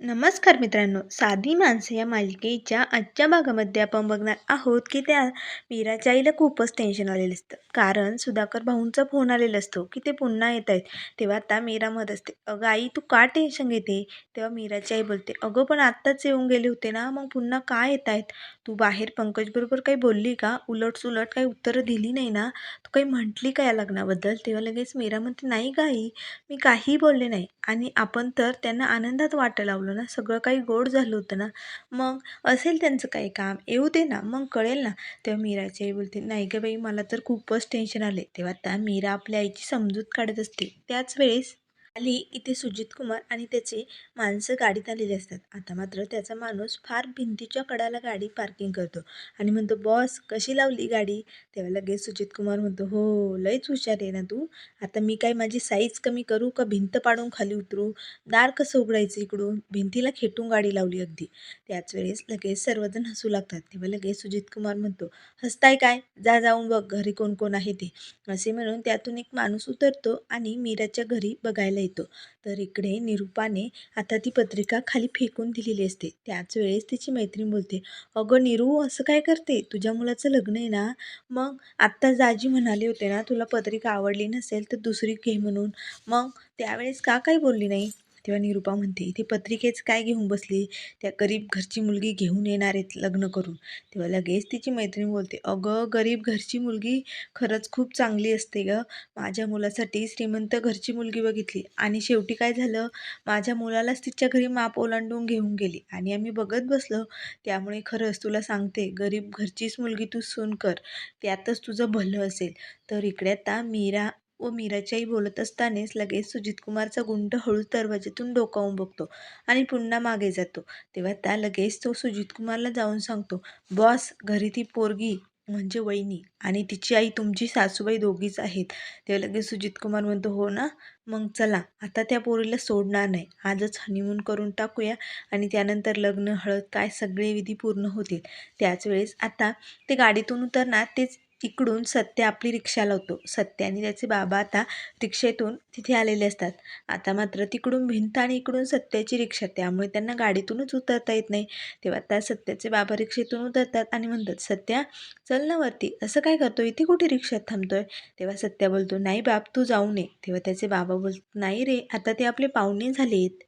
नमस्कार मित्रांनो साधी माणसं या मालिकेच्या आजच्या भागामध्ये आपण बघणार आहोत की त्या मीराच्या आईला खूपच टेन्शन आलेलं असतं. कारण सुधाकर भाऊंचा फोन आलेला असतो की ते पुन्हा येत आहेत. तेव्हा आता मीरा म्हणत असते अगं आई तू का टेन्शन घेते? तेव्हा मीराची आई बोलते अगं पण आत्ताच येऊन गेले होते ना मग पुन्हा का येत आहेत? तू बाहेर पंकजबरोबर काही बोलली का? उलट सुलट काही उत्तरं दिली नाही ना? तू काही म्हटली का या लग्नाबद्दल? तेव्हा लगेच मीरा म्हणते नाही का आई मी काही बोलले नाही. आणि आपण तर त्यांना आनंदात वाटं लावलं ना सगळं काही गोड झालं होतं ना. मग असेल त्यांचं काही काम येऊ दे ना मग कळेल ना. तेव्हा मीराची आई बोलते नाही गं बाई मला तर खूपच टेन्शन आले तेव्हा त्या मीरा आपल्या आईची समजूत काढत असते. त्याच वेळेस खाली इथे सुजित कुमार आणि त्याचे माणसं गाडीत आलेले असतात. आता मात्र त्याचा माणूस फार भिंतीच्या कडाला गाडी पार्किंग करतो आणि म्हणतो बॉस कशी लावली गाडी? तेव्हा लगेच सुजित कुमार म्हणतो हो लयच हुशार आहे ना तू. आता मी काय माझी साईज कमी करू का भिंत पाडून खाली उतरू? दार कसं उघडायचं इकडून? भिंतीला खेटून गाडी लावली अगदी. त्याच वेळेस लगेच सर्वजण हसू लागतात. तेव्हा लगेच सुजित कुमार म्हणतो हसताय काय? जा जाऊन बघ घरी कोण कोण आहे ते. असे म्हणून त्यातून एक माणूस उतरतो आणि मीराच्या घरी बघायला येतो. तर इकडे निरूपाने आता ती पत्रिका खाली फेकून दिलेली असते. त्याच वेळेस तिची मैत्रीण बोलते अगं निरू असं काय करते? तुझ्या मुलाचं लग्न आहे ना? मग आत्ता दाजी म्हणाले होते ना तुला पत्रिका आवडली नसेल तर दुसरी घे म्हणून. मग त्यावेळेस का काही बोलली नाही? तेव्हा निरूपा म्हणते इथे पत्रिकेच काय घेऊन बसली? त्या गरीब घरची मुलगी घेऊन येणार आहेत लग्न करून. तेव्हा लगेच तिची मैत्रीण बोलते अगं गरीब घरची मुलगी खरंच खूप चांगली असते गं. माझ्या मुलासाठी श्रीमंत घरची मुलगी बघितली. आणि शेवटी काय झालं? माझ्या मुलालाच तिच्या घरी माप ओलांडून घेऊन गेली. आणि आम्ही बघत बसलो. त्यामुळे खरंच तुला सांगते गरीब घरचीच मुलगी तू सून कर. त्यातच तुझं भलं असेल. तर इकडे आता मीरा व मीराची आई बोलत असतानाच लगेच सुजितकुमारचा गुंड हळूच दरवाजातून डोकावून बघतो आणि पुन्हा मागे जातो. तेव्हा त्या लगेच तो सुजितकुमारला जाऊन सांगतो बॉस घरी ती पोरगी म्हणजे वहिनी आणि तिची आई तुमची सासूबाई दोघीच आहेत. तेव्हा लगेच सुजित कुमार म्हणतो हो ना? मग चला आता त्या पोरीला सोडणार नाही. आजच हनीमून करून टाकूया आणि त्यानंतर लग्न हळद काय सगळे विधी पूर्ण होतील. त्याच वेळेस आता ते गाडीतून उतरणार तेच इकडून सत्य आपली रिक्षा लावतो. सत्य आणि त्याचे बाबा आता रिक्षेतून तिथे आलेले असतात. आता मात्र तिकडून भिंत आणि इकडून सत्याची रिक्षा त्यामुळे त्यांना गाडीतूनच उतरता येत नाही. तेव्हा त्या सत्याचे बाबा रिक्षेतून उतरतात आणि म्हणतात सत्या चल ना वरती. असं काय करतो? इथे कुठे रिक्षात थांबतोय? तेव्हा सत्या बोलतो नाही बाप तू जाऊ नये. तेव्हा त्याचे बाबा बोल नाही रे आता ते आपले पाहुणे झालेत.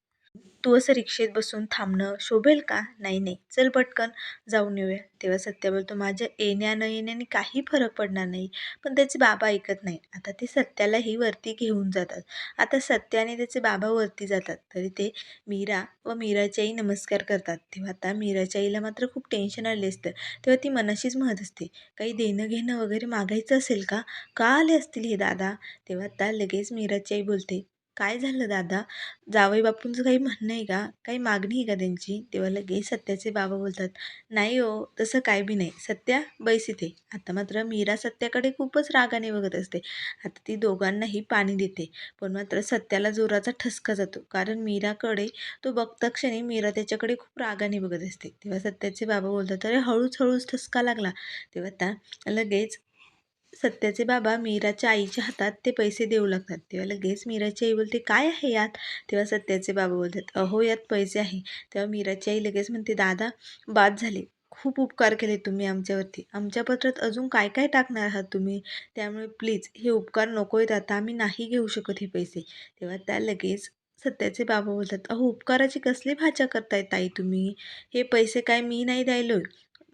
तू असं रिक्षेत बसून थांबणं शोभेल का? नाही नाही. चल पटकन. जाऊन येऊया. तेव्हा सत्या बोलतो माझ्या येण्या न येण्याने काही फरक पडणार नाही. पण त्याचे बाबा ऐकत नाही आता ते सत्यालाही वरती घेऊन जातात. आता सत्याने त्याचे बाबा वरती जातात. तरी ते मीरा व मीराची आई नमस्कार करतात. तेव्हा आता मीराच्या आईला मात्र खूप टेन्शन आले असतं. तेव्हा ती मनाशीच म्हणत असते काही देणं घेणं वगैरे मागायचं असेल का? का आले असतील हे दादा? तेव्हा आता लगेच मीराची आई बोलते काय झालं दादा? जावई बापूंचं काही म्हणणं आहे का? काही मागणी आहे का त्यांची? तेव्हा लगेच सत्याचे बाबा बोलतात. नाही हो तसं काय बी नाही. सत्या बैस इथे. आता मात्र मीरा सत्याकडे खूपच रागाने बघत असते. आता ती दोघांनाही पाणी देते. पण मात्र सत्याला जोराचा ठसका जातो. कारण मीराकडे तो बघता क्षणी मीरा त्याच्याकडे खूप रागाने बघत असते. तेव्हा सत्याचे बाबा बोलतात अरे हळूच हळूच ठसका लागला. तेव्हा त्या लगेच सत्याचे बाबा मीराच्या आईच्या हातात ते पैसे देऊ लागतात. तेव्हा लगेच मीराची आई बोलते काय आहे यात? तेव्हा सत्याचे बाबा बोलतात अहो यात पैसे आहे. तेव्हा मीराची आई लगेच म्हणते दादा बाद झाले. खूप उपकार केले तुम्ही आमच्यावरती. आमच्या पत्रात अजून काय काय टाकणार आहात तुम्ही? त्यामुळे प्लीज हे उपकार नको आहेत. आता आम्ही नाही घेऊ शकत हे पैसे. तेव्हा त्या लगेच सत्याचे बाबा बोलतात अहो उपकाराची कसली भाषा करताय ताई तुम्ही? हे पैसे काय मी नाही द्यायलो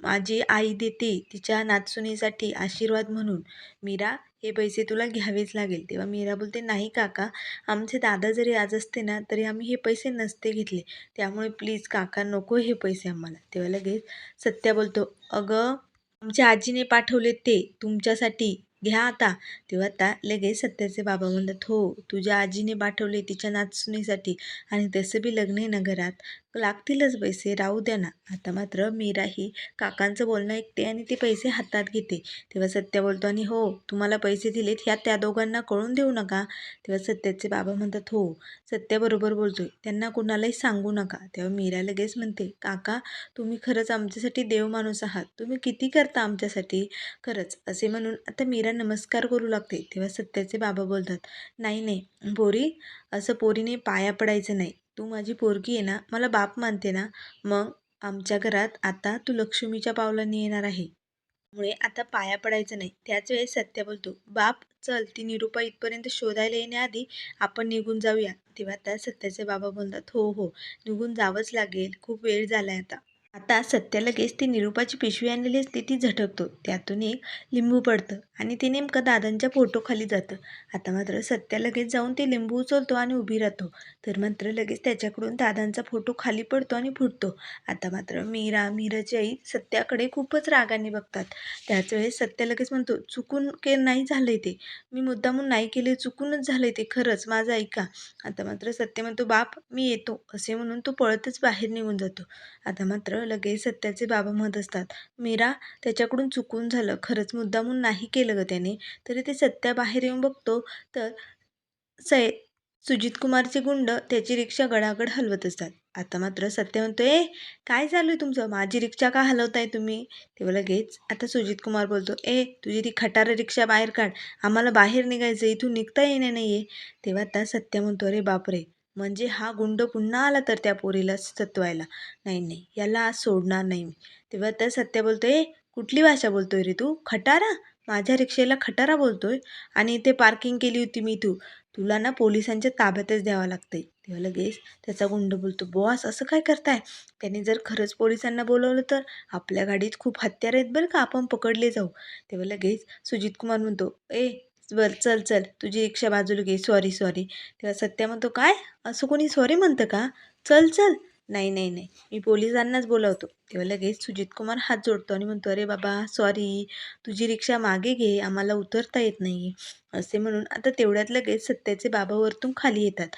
माझी आई देते तिच्या नातसुनीसाठी आशीर्वाद म्हणून. मीरा हे पैसे तुला घ्यावेच लागेल. तेव्हा मीरा बोलते नाही काका आमचे दादा जरी आज असते ना तरी आम्ही हे पैसे नसते घेतले. त्यामुळे प्लीज काका नको हे पैसे आम्हाला. तेव्हा लगेच सत्या बोलतो अगं आमच्या आजीने पाठवले ते तुमच्यासाठी. घ्या आता. तेव्हा आता लगेच सत्याचे बाबा म्हणतात हो तुझ्या आजीने पाठवले तिच्या नाचसुनीसाठी आणि तसं बी लग्न आहे ना घरात. लागतीलच पैसे राहू द्या ना. आता मात्र मीरा ही काकांचं बोलणं ऐकते आणि ते पैसे हातात घेते. तेव्हा सत्या बोलतो आणि हो तुम्हाला पैसे दिलेत ह्या त्या दोघांना कळून देऊ नका. तेव्हा सत्याचे बाबा म्हणतात हो. सत्याबरोबर बोलतोय. त्यांना कुणालाही सांगू नका. तेव्हा मीरा लगेच म्हणते काका तुम्ही खरंच आमच्यासाठी देव माणूस आहात. तुम्ही किती करता आमच्यासाठी? खरंच असे म्हणून आता मीरा नमस्कार करू लागते. तेव्हा सत्याचे बाबा बोलतात नाही नाही पोरी असं पोरीने पाया पडायचं नाही. तू माझी पोरगी आहे ना मला बाप मानते ना मग आमच्या घरात आता तू लक्ष्मीच्या पावलांनी येणार आहे. त्यामुळे आता पाया पडायचं नाही. त्याच वेळेस सत्य बोलतो बाप चल ती निरुपा इथपर्यंत शोधायला येण्याआधी आपण निघून जाऊया. तेव्हा त्या सत्याचे बाबा बोलतात हो हो निघून जावंच लागेल. खूप वेळ झाला आहे आता. आता सत्य लगेच ती निरूपाची पिशवी आणलेली असते ती झटकतो. त्यातून एक लिंबू पडतं आणि ते नेमकं दादांच्या फोटोखाली जातं. आता मात्र सत्या लगेच जाऊन ते लिंबू उचलतो आणि उभी राहतो. तर मात्र लगेच त्याच्याकडून दादांचा फोटो खाली पडतो आणि फुटतो. आता मात्र मीरा मीराची आई सत्याकडे खूपच रागाने बघतात. त्याच वेळेस सत्य लगेच म्हणतो चुकून के नाही झालंय ते? मी मुद्दामून नाही केले चुकूनच झालंय ते खरंच माझं ऐका. आता मात्र सत्य म्हणतो बाप मी येतो. असे म्हणून तो पळतच बाहेर निघून जातो. आता मात्र लगेच सत्याचे बाबा म्हणत असतात मीरा त्याच्याकडून चुकून झालं. खरंच मुद्दामून नाही केलं गं त्याने. तरी ते सत्या बाहेर येऊन बघतो तर सय सुजित कुमारचे गुंड त्याची रिक्षा गडागड हलवत असतात. आता मात्र सत्य म्हणतो ए काय चालू आहे तुमचं? माझी रिक्षा का हलवताय तुम्ही? तेव्हा लगेच आता सुजित कुमार बोलतो ए तुझी ती खटार रिक्षा बाहेर काढ. आम्हाला बाहेर निघायचं इथून निघता येणार नाही आहे तेव्हा आता सत्य म्हणतो अरे बापरे म्हणजे हा गुंड पुन्हा आला तर त्या पोरीला सत्वायला. नाही नाही याला आज सोडणार नाही मी. तेव्हा तर सत्य बोलतो ए कुठली भाषा बोलतोय रे तू? खटारा? माझ्या रिक्षेला खटारा बोलतोय? आणि इथे पार्किंग केली होती मी तू. तुला ना पोलिसांच्या ताब्यातच द्यावं लागतंय. तेव्हा लगेच त्याचा गुंड बोलतो बॉस असं काय करताय? त्याने जर खरंच पोलिसांना बोलवलं तर आपल्या गाडीत खूप हत्यार आहेत बरं का आपण पकडले जाऊ. तेव्हा लगेच सुजित कुमार म्हणतो ए बर चल चल तुझी रिक्षा बाजूला घे. सॉरी सॉरी तेव्हा सत्या म्हणतो काय? असं कोणी सॉरी म्हणतं का? चल चल. नाही नाही नाही. मी पोलिसांनाच बोलावतो. तेव्हा लगेच सुजित कुमार हात जोडतो आणि म्हणतो अरे बाबा सॉरी तुझी रिक्षा मागे घे. आम्हाला उतरता येत नाही असे म्हणून आता तेवढ्यात लगेच सत्याचे बाबा वरतून खाली येतात.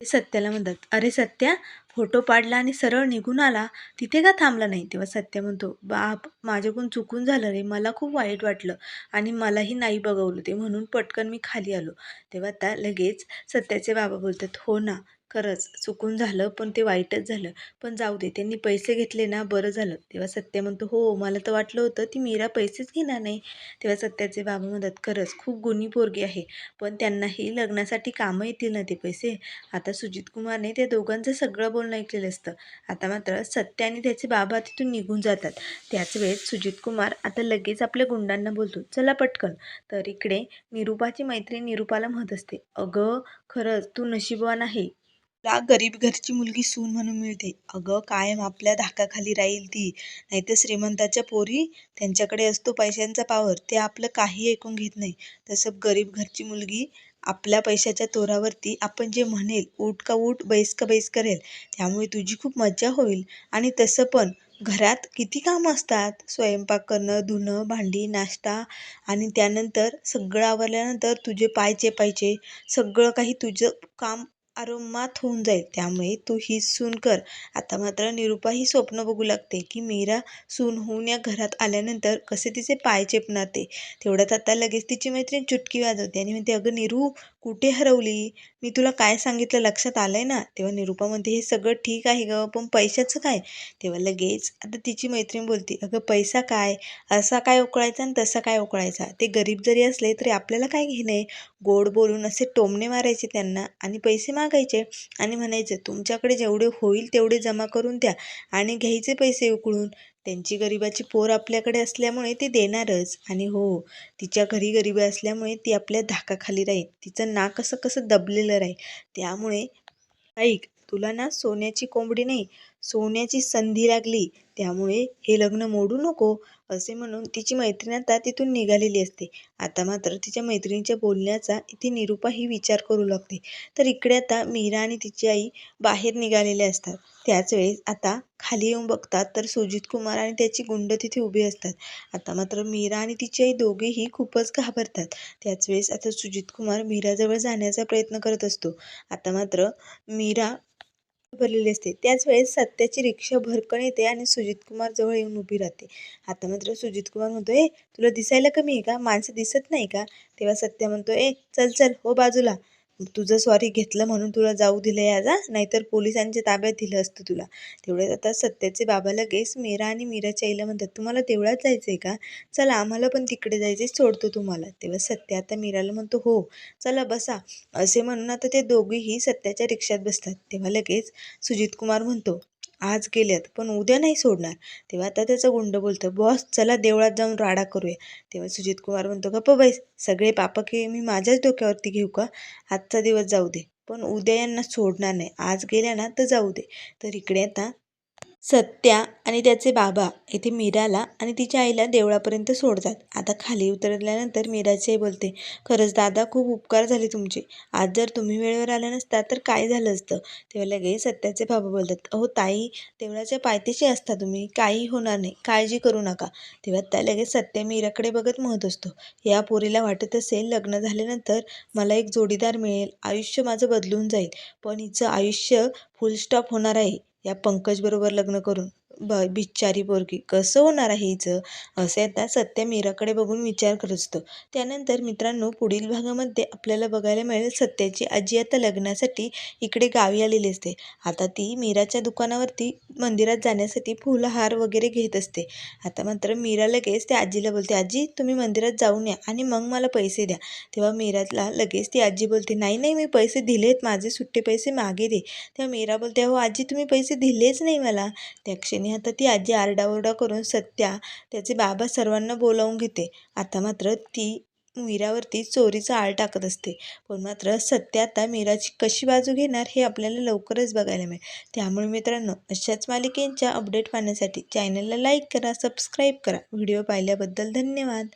सत्याला म्हणतात अरे सत्या फोटो पाडला आणि सरळ निघून आला. तिथे का थांबला नाही? तेव्हा सत्या म्हणतो बाप माझ्याकडून चुकून झालं रे. मला खूप वाईट वाटलं आणि मलाही नाही बघवलं ते म्हणून पटकन मी खाली आलो. तेव्हा त्या लगेच सत्याचे बाबा बोलतात हो ना खरंच चुकून झालं पण ते वाईटच झालं. पण जाऊ दे त्यांनी पैसे घेतले ना बरं झालं. तेव्हा सत्य म्हणतो हो मला तर वाटलं होतं ती मीरा पैसेच घेणार नाही. तेव्हा सत्याचे बाबा म्हणतात खरंच खूप गुणी पोरगी आहे पण त्यांनाही लग्नासाठी कामं येतील ना ते पैसे. आता सुजित कुमारने त्या दोघांचं सगळं बोलणं ऐकलेलं असतं. आता मात्र सत्य आणि त्याचे बाबा तिथून निघून जातात. त्याच वेळेस सुजित कुमार आता लगेच आपल्या गुंडांना बोलतो चला पटकन. तर इकडे निरूपाची मैत्री निरूपाला म्हणत असते अगं खरंच तू नशीबवान आहे तुला गरीब घरची मुलगी सून म्हणून मिळते. अगं कायम आपल्या धाकाखाली राहील ती. नाहीतर श्रीमंताच्या पोरी त्यांच्याकडे असतो पैशांचा पावर ते आपलं काही ऐकून घेत नाही. तसं गरीब घरची मुलगी आपल्या पैशाच्या तोरावरती आपण जे म्हणेल उठ का उठ बैस का बैस करेल त्यामुळे तुझी खूप मज्जा होईल. आणि तसं पण घरात किती कामं असतात? स्वयंपाक करणं धुणं भांडी नाश्ता आणि त्यानंतर सगळं आवरल्यानंतर तुझे पाय चेपायचे. सगळं काही तुझं काम आरामात होऊन जाईल. त्यामुळे तू ही सून कर. आता मात्र निरूपा ही स्वप्न बघू लागते की मीरा सून होऊन या घरात आल्यानंतर कसे तिचे पाय चेपणार ते तेवढ्यात आता लगेच तिची मैत्रीण चुटकी वाजवते आणि म्हणते अगं निरू कुठे हरवली? मी तुला काय सांगितलं लक्षात आलं आहे ना? तेव्हा निरूपा म्हणते हे सगळं ठीक आहे गं पण पैशाचं काय? तेव्हा लगेच आता तिची मैत्रीण बोलते अगं पैसा काय? असा काय उकळायचा आणि तसा काय उकळायचा? ते गरीब जरी असले तरी आपल्याला काय घेणे? गोड बोलून असे टोमणे मारायचे त्यांना आणि पैसे मागायचे आणि म्हणायचे तुमच्याकडे जेवढे होईल तेवढे जमा करून द्या आणि घ्यायचे पैसे उकळून. त्यांची गरिबाची पोर आपल्याकडे असल्यामुळे ते देणारच. आणि हो तिच्या घरी गरिबी असल्यामुळे ती आपल्या धाकाखाली राहील. तिचं नाक कसं कसं दबलेलं राहील. त्यामुळे ऐक तुला ना सोन्याची कोंबडी नाही सोन्याची संधी लागली. त्यामुळे हे लग्न मोडू नको. असे म्हणून तिची मैत्रीण आता तिथून निघालेली असते. आता मात्र तिच्या मैत्रिणीच्या बोलण्याचा इथे निरूपा ही विचार करू लागते. तर इकडे आता मीरा आणि तिची आई बाहेर निघालेल्या असतात. त्याच वेळेस आता खाली येऊन बघतात तर सुजित कुमार आणि त्याची गुंड तिथे उभी असतात. आता मात्र मीरा आणि तिची आई दोघेही खूपच घाबरतात. त्याच वेळेस आता सुजित कुमार मीराजवळ जाण्याचा प्रयत्न करत असतो. आता मात्र मीरा भरलेली असते. त्याच वेळेस सत्याची रिक्षा भरकन येते आणि सुजित कुमार जवळ येऊन उभी राहते. आता मात्र सुजित कुमार म्हणतो ए तुला दिसायला कमी आहे का? माणसं दिसत नाही का? तेव्हा सत्य म्हणतो ए चल चल हो बाजूला. तुझं सॉरी घेतलं म्हणून तुला जाऊ दिलं याजा नाहीतर पोलिसांच्या ताब्यात दिलं असतं तुला. तेवढ्यात आता सत्याचे बाबा लगेच मीरा आणि मीराच्या आईला म्हणतात तुम्हाला तेवढ्याच जायचं आहे का? चला आम्हाला पण तिकडे जायचं आहे सोडतो तुम्हाला. तेव्हा सत्य आता मीराला म्हणतो हो चला बसा. असे म्हणून आता ते दोघीही सत्याच्या रिक्षात बसतात. तेव्हा लगेच सुजित कुमार म्हणतो आज गेल्यात पण उद्या नाही सोडणार. तेव्हा आता त्याचा गुंड बोलतो बॉस चला देवळात जाऊन राडा करूया. तेव्हा सुजित कुमार म्हणतो गप्प बाईस सगळे पापके मी माझ्याच डोक्यावरती घेऊ का? आजचा दिवस जाऊ दे. पण उद्या यांना सोडणार नाही. आज गेल्या ना तर जाऊ दे. तर इकडे आता सत्या आणि त्याचे बाबा इथे मीराला आणि तिच्या आईला देवळापर्यंत सोडतात. आता खाली उतरल्यानंतर मीराची आई बोलते खरंच दादा खूप उपकार झाले तुमचे. आज जर तुम्ही वेळेवर आला नसता तर काय झालं असतं? तेव्हा लगेच सत्याचे बाबा बोलतात अहो ताई देवळाच्या पायथ्याशी असता तुम्ही. काही होणार नाही. काळजी करू नका. तेव्हा त्या लगेच सत्य मीराकडे बघत म्हणत असतो या पोरीला वाटत असेल लग्न झाल्यानंतर मला एक जोडीदार मिळेल. आयुष्य माझं बदलून जाईल. पण हिचं आयुष्य फुल स्टॉप होणार आहे. या पंकजबरोबर लग्न करून. ब बिचारी पोरगी. कसं होणार आहे हिचं? असे आता सत्य मीराकडे बघून विचार करत असतो. त्यानंतर मित्रांनो पुढील भागामध्ये आपल्याला बघायला मिळेल सत्याची आजी आता लग्नासाठी इकडे गावी आलेली असते. आता ती मीराच्या दुकानावरती मंदिरात जाण्यासाठी फुलहार वगैरे घेत असते. आता मात्र मीरा लगेच त्या आजीला बोलते आजी तुम्ही मंदिरात जाऊन या आणि मग मला पैसे द्या. तेव्हा मीराला लगेच ती आजी बोलते नाही नाही मी पैसे दिलेत माझे सुट्टे पैसे मागे दे. तेव्हा मीरा बोलते हो आजी तुम्ही पैसे दिलेच नाही मला. त्या क्षणी आणि आता ती आजी आरडाओरडा करून सत्या त्याचे बाबा सर्वांना बोलावून घेते. आता मात्र ती मीरावरती चोरीचा आळ टाकत असते. पण मात्र सत्य आता मीराची कशी बाजू घेणार हे आपल्याला लवकरच बघायला मिळेल. त्यामुळे मित्रांनो अशाच मालिकेंच्या अपडेट पाहण्यासाठी चॅनलला लाईक करा सबस्क्राईब करा. व्हिडिओ पाहिल्याबद्दल धन्यवाद.